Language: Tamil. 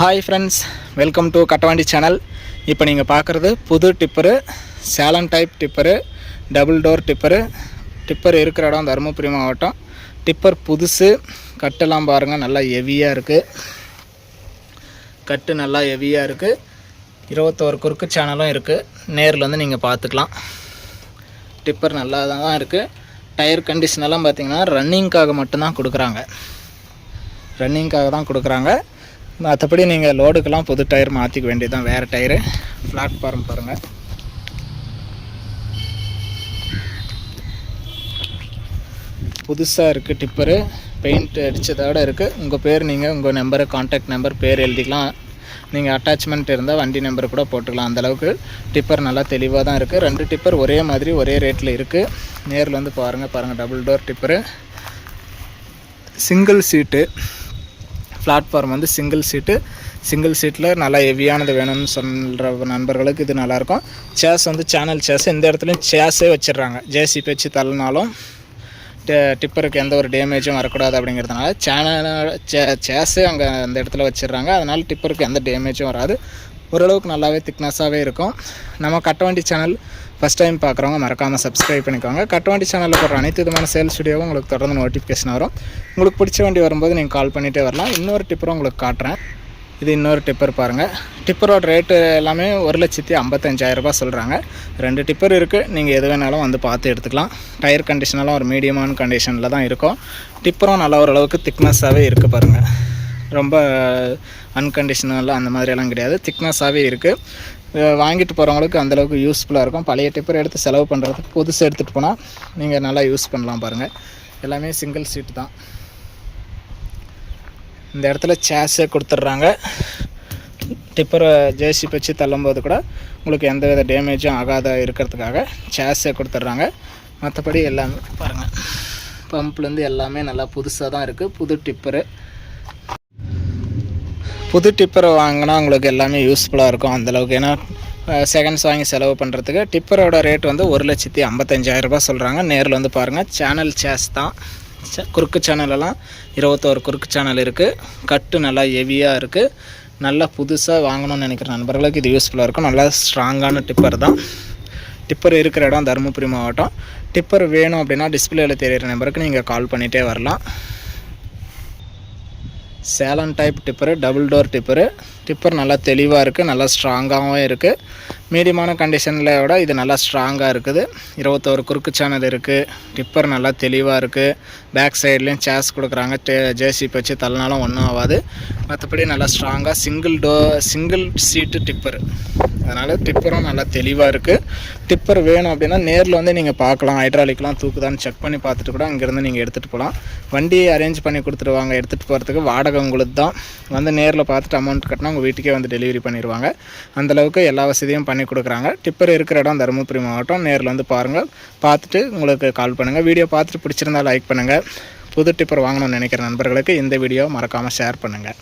Hi friends welcome to Kattavandi channel இப்போ நீங்கள் பார்க்குறது புது tipper Salem type tipper double door tipper tipper இருக்கிற இடம் தருமபுரி மாவட்டம். டிப்பர் புதுசு கட்டெல்லாம் பாருங்கள் நல்லா ஹெவியாக இருக்குது கட்டு நல்லா ஹெவியாக இருக்குது இருபத்தோரு குறுக்கு சேனலும் இருக்குது நேரில் வந்து நீங்கள் பார்த்துக்கலாம் டிப்பர் நல்லா தான் இருக்குது டயர் கண்டிஷனெல்லாம் பார்த்திங்கன்னா பார்த்தீங்கன்னா ரன்னிங்க்காக மட்டும்தான் கொடுக்குறாங்க. ரன்னிங்க்காக தான் கொடுக்குறாங்க. மற்றபடி நீங்கள் லோடுக்கெல்லாம் புது டயர் மாற்றிக்க வேண்டியது தான் வேறு டயரு. பிளாட்ஃபார்ம் பாருங்கள் புதுசாக இருக்குது டிப்பரு. பெயிண்ட் அடித்ததோடு இருக்குது உங்கள் பேர் நீங்கள் உங்கள் நம்பரு காண்டாக்ட் நம்பர் பேர் எழுதிக்கலாம். நீங்கள் அட்டாச்மெண்ட் இருந்தால் வண்டி நம்பர் கூட போட்டுக்கலாம். அந்தளவுக்கு டிப்பர் நல்லா தெளிவாக தான் இருக்குது ரெண்டு டிப்பர் ஒரே மாதிரி ஒரே ரேட்டில் இருக்குது நேரில் வந்து பாருங்கள் பாருங்கள் double door tipper. Single seat platform வந்து சிங்கிள் சீட்டு சிங்கிள் சீட்டில் நல்லா ஹெவியானது வேணும்னு சொல்கிற நண்பர்களுக்கு இது நல்லாயிருக்கும். சேஸ் வந்து சேனல் சேஸ் இந்த இடத்துலையும் சேஸே வச்சிடுறாங்க. ஜேசிபி வச்சு தள்ளினாலும் டிப்பருக்கு எந்த ஒரு டேமேஜும் வரக்கூடாது அப்படிங்கிறதுனால சேனல் சே சேஸே அங்கே அந்த இடத்துல வச்சிடுறாங்க. அதனால் டிப்பருக்கு எந்த டேமேஜும் வராது. ஓரளவுக்கு நல்லாவே திக்னஸாகவே இருக்கும். நம்ம கட்டவண்டி சேனல் ஃபஸ்ட் டைம் பார்க்குறவங்க மறக்காமல் சப்ஸ்கிரைப் பண்ணிக்கோங்க. கட்டவண்டி சேனலில் போடுற அனைத்து விதமான சேல்ஸ் வீடியோவும் உங்களுக்கு தொடர்ந்து நோட்டிஃபிகேஷன் வரும். உங்களுக்கு பிடிச்ச வண்டி வரும்போது நீங்கள் கால் பண்ணிகிட்டே வரலாம். இன்னொரு டிப்பரும் உங்களுக்கு காட்டுறேன். இது இன்னொரு டிப்பர் பாருங்கள் டிப்பரோட ரேட்டு எல்லாமே ஒரு லட்சத்தி ஐம்பத்தஞ்சாயிரரூபா சொல்கிறாங்க ரெண்டு டிப்பர் இருக்குது நீங்கள் எது வேணாலும் வந்து பார்த்து எடுத்துக்கலாம். டயர் கண்டிஷனெல்லாம் ஒரு மீடியமான கண்டிஷனில் தான் இருக்கும். டிப்பரும் நல்லா ஓரளவுக்கு திக்னஸ்ஸாகவே இருக்குது பாருங்கள் ரொம்ப அன்கண்டிஷனலாக அந்த மாதிரியெல்லாம் கிடையாது. திக்னஸாகவே இருக்குது வாங்கிட்டு போகிறவங்களுக்கு அந்தளவுக்கு யூஸ்ஃபுல்லாக இருக்கும். பழைய டிப்பர் எடுத்து செலவு பண்ணுறதுக்கு புதுசு எடுத்துகிட்டு போனால் நீங்கள் நல்லா யூஸ் பண்ணலாம் பாருங்கள் எல்லாமே சிங்கிள் சீட்டு தான். இந்த இடத்துல சேஸே கொடுத்துட்றாங்க. டிப்பரை ஜேசி வச்சு தள்ளும்போது கூட உங்களுக்கு எந்த வித டேமேஜும் ஆகாத இருக்கிறதுக்காக சேஸே கொடுத்துட்றாங்க. மற்றபடி எல்லாமே பாருங்கள் பம்ப்லேருந்து எல்லாமே நல்லா புதுசாக தான் இருக்குது புது டிப்பரு புது டிப்பரை வாங்கினா உங்களுக்கு எல்லாமே யூஸ்ஃபுல்லாக இருக்கும் அந்தளவுக்கு ஏன்னா செகண்ட்ஸ் வாங்கி செலவு பண்ணுறதுக்கு டிப்பரோட ரேட் வந்து ஒரு லட்சத்தி ஐம்பத்தஞ்சாயிரரூபா சொல்கிறாங்க நேரில் வந்து பாருங்கள் சேனல் சேஸ் தான். குறுக்கு சேனலெல்லாம் இருபத்தோரு குறுக்கு சேனல் இருக்குது கட்டு நல்லா ஹெவியாக இருக்குது நல்லா புதுசாக வாங்கணும்னு நினைக்கிற நண்பர்களுக்கு இது யூஸ்ஃபுல்லாக இருக்கும். நல்லா ஸ்ட்ராங்கான டிப்பர் தான். டிப்பர் இருக்கிற இடம் தருமபுரி மாவட்டம். டிப்பர் வேணும் அப்படின்னா டிஸ்பிளேயில் தெரியிற நம்பருக்கு நீங்கள் கால் பண்ணிகிட்டே வரலாம். Salem type tipper double door tipper. Tipper நல்லா தெளிவாக இருக்குது நல்லா ஸ்ட்ராங்காகவும் இருக்குது மீடியமான கண்டிஷனில் விட இது நல்லா ஸ்ட்ராங்காக இருக்குது. இருபத்தோரு குறுக்கு சேனல் இருக்குது டிப்பர் நல்லா தெளிவாக இருக்குது பேக் சைட்லேயும் சேர்ஸ் கொடுக்குறாங்க. ஜேசிபி வச்சு தள்ளினாலும் ஒன்றும் ஆகாது. மற்றபடி நல்லா ஸ்ட்ராங்காக single door single seat tipper அதனால் டிப்பரும் நல்லா தெளிவாக இருக்குது டிப்பர் வேணும் அப்படின்னா நேரில் வந்து நீங்கள் பார்க்கலாம். ஹைட்ராலிக்லாம் தூக்குதான்னு செக் பண்ணி பார்த்துட்டு கூட அங்கேருந்து நீங்கள் எடுத்துகிட்டு போகலாம் வண்டி அரேஞ்ச் பண்ணி கொடுத்துருவாங்க. எடுத்துகிட்டு போகிறதுக்கு வாடகை உங்களுக்கு தான். வந்து நேரில் பார்த்துட்டு அமௌண்ட் கட்டினா உங்கள் வீட்டுக்கே வந்து டெலிவரி பண்ணிடுவாங்க. அந்தளவுக்கு எல்லா வசதியும் பண்ணி கொடுக்குறாங்க. டிப்பர் இருக்கிற இடம் தருமபுரி மாவட்டம். நேரில் வந்து பாருங்கள் பார்த்துட்டு உங்களுக்கு கால் பண்ணுங்கள் வீடியோ பார்த்துட்டு பிடிச்சிருந்தா லைக் பண்ணுங்கள் புது டிப்பர் வாங்கணும்னு நினைக்கிற நண்பர்களுக்கு இந்த வீடியோ மறக்காமல் ஷேர் பண்ணுங்கள்